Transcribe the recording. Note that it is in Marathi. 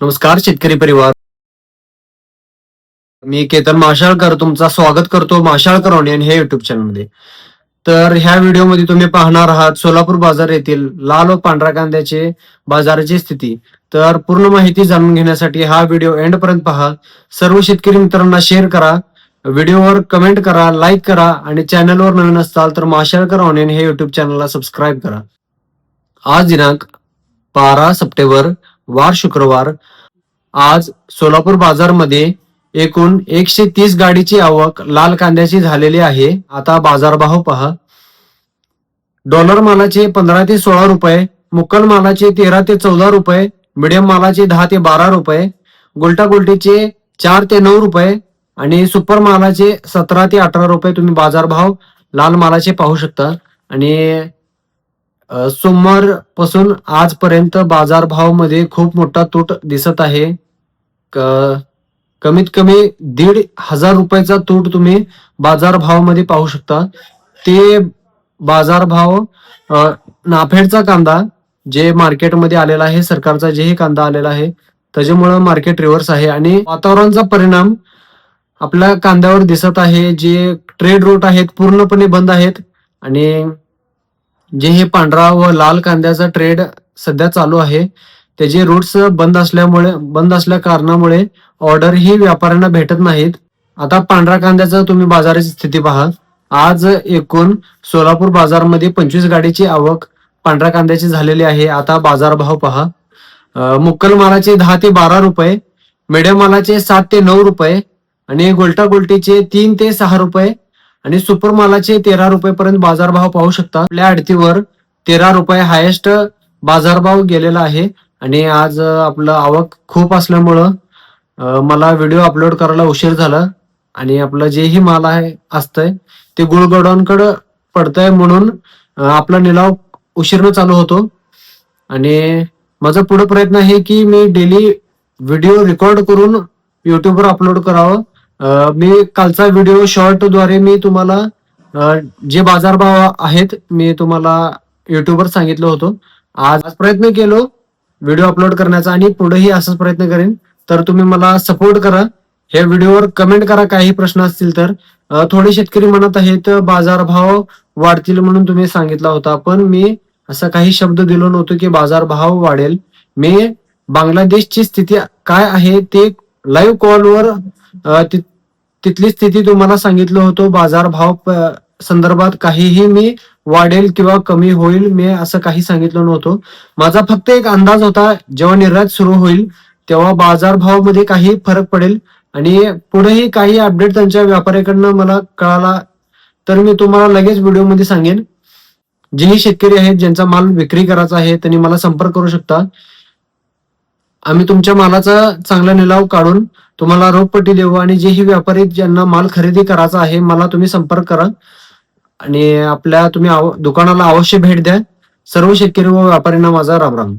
नमस्कार शेतकरी परिवार. मी केतन माशाळकर तुमचा स्वागत करतो माशाळकर ऑनियन हे युट्यूब चॅनलमध्ये तर ह्या व्हिडिओमध्ये तुम्ही पाहणार आहात सोलापूर बाजार येथील लाल व पांढऱ्या कांद्याचे बाजाराची स्थिती. तर पूर्ण माहिती जाणून घेण्यासाठी हा व्हिडिओ एंड पर्यंत पहा. सर्व शेतकरी मित्रांना शेअर करा. व्हिडिओवर कमेंट करा लाईक करा आणि चॅनलवर नवीन असाल तर माशाळकर ऑनियन हे युट्यूब चॅनलला सबस्क्राईब करा. आज दिनांक बारा सप्टेंबर वार शुक्रवार. आज सोलापूर बाजारमध्ये एकूण एकशे तीस गाडीची आवक लाल कांद्याची झालेली आहे. आता बाजारभाव पहा. डॉलर मालाचे पंधरा ते सोळा रुपये मुक्कल मालाचे तेरा ते चौदा रुपये मिडियम मालाचे दहा ते बारा रुपये गुलटागुलटीचे चार ते नऊ रुपये आणि सुपर मालाचे सतरा ते अठरा रुपये तुम्ही बाजारभाव लाल मालाचे पाहू शकता. आणि सोमवारपासून आजपर्यंत बाजारभावामध्ये खूप मोठा तूट दिसत आहे. क- कमीत कमी दीड हजार रुपयाचा तूट तुम्ही बाजारभावामध्ये पाहू शकता. ते बाजारभाव नाफेडचा कांदा जे मार्केटमध्ये आलेला आहे सरकारचा जेही कांदा आलेला आहे त्याच्यामुळं मार्केट रिव्हर्स आहे आणि वातावरणाचा परिणाम आपल्या कांद्यावर दिसत आहे. जे ट्रेड रूट आहेत पूर्णपणे बंद आहेत आणि जे हे पांढरा व लाल कांद्याचा ट्रेड सध्या चालू आहे त्याचे रूट्स बंद असल्यामुळे बंद असल्या कारणामुळे ऑर्डर ही व्यापाऱ्यांना भेटत नाहीत. आता पांढऱ्या कांद्याचं तुम्ही बाजाराची स्थिती पहा. आज एकूण सोलापूर बाजारमध्ये पंचवीस गाडीची आवक पांढऱ्या कांद्याची झालेली आहे. आता बाजारभाव पहा. मुक्कल मालाचे दहा ते बारा रुपये मिडियम मालाचे सात ते नऊ रुपये आणि गोल्टा गोलटीचे तीन ते सहा रुपये आणि सुपर मालाचे तेरा रुपये पर्यंत बाजारभाव पाहू शकता. आपल्या आडतीवर तेरा रुपये हायेस्ट बाजारभाव गेलेला आहे. आणि आज आपलं आवक खूप असल्यामुळं मला व्हिडिओ अपलोड करायला उशीर झाला. आणि आपलं जेही माल आहे असतंय ते गुळगोडांकडं पडतंय म्हणून आपला निलाव उशीरनं चालू होतो. आणि माझा पुढे प्रयत्न आहे की मी डेली व्हिडिओ रेकॉर्ड करून युट्यूबवर अपलोड करावं. मी कालचा व्हिडिओ शॉर्टद्वारे मी तुम्हाला जे बाजारभाव आहेत मी तुम्हाला युट्यूबवर सांगितलं होतं. आज प्रयत्न केलो व्हिडिओ अपलोड करण्याचा आणि पुढेही असाच प्रयत्न करेन. तर तुम्ही मला सपोर्ट करा. ह्या व्हिडिओवर कमेंट करा काही प्रश्न असतील तर. थोडे शेतकरी म्हणत आहेत बाजारभाव वाढतील म्हणून तुम्ही सांगितला होता. पण मी असा काही शब्द दिलो नव्हतो की बाजारभाव वाढेल. मी बांगलादेशची स्थिती काय आहे ते लाईव्ह कॉलवर तिथली स्थिती तुम्हाला सांगितलं होतं. बाजारभाव संदर्भात काहीही मी वाढेल किंवा कमी होईल मी असं काही सांगितलं नव्हतं. माझा फक्त एक अंदाज होता जेव्हा निर्यात सुरू होईल तेव्हा बाजारभावामध्ये काही फरक पडेल. आणि पुढेही काही अपडेट त्यांच्या व्यापाऱ्याकडनं मला कळाला तर मी तुम्हाला लगेच व्हिडिओमध्ये सांगेन. जेही शेतकरी आहेत ज्यांचा माल विक्री करायचा आहे त्यांनी मला संपर्क करू शकता. आम्ही तुमच्या मालाचा चांगला निलाव काढून तुम्हाला रोखपट्टी देऊ आणि जेही व्यापारी ज्यांना माल खरेदी करायचा आहे मला तुम्ही संपर्क करा. आणि आपल्या तुम्ही आव- दुकानाला अवश्य भेट द्या. सर्व शेतकरी व व्यापाऱ्यांना माझा राम राम.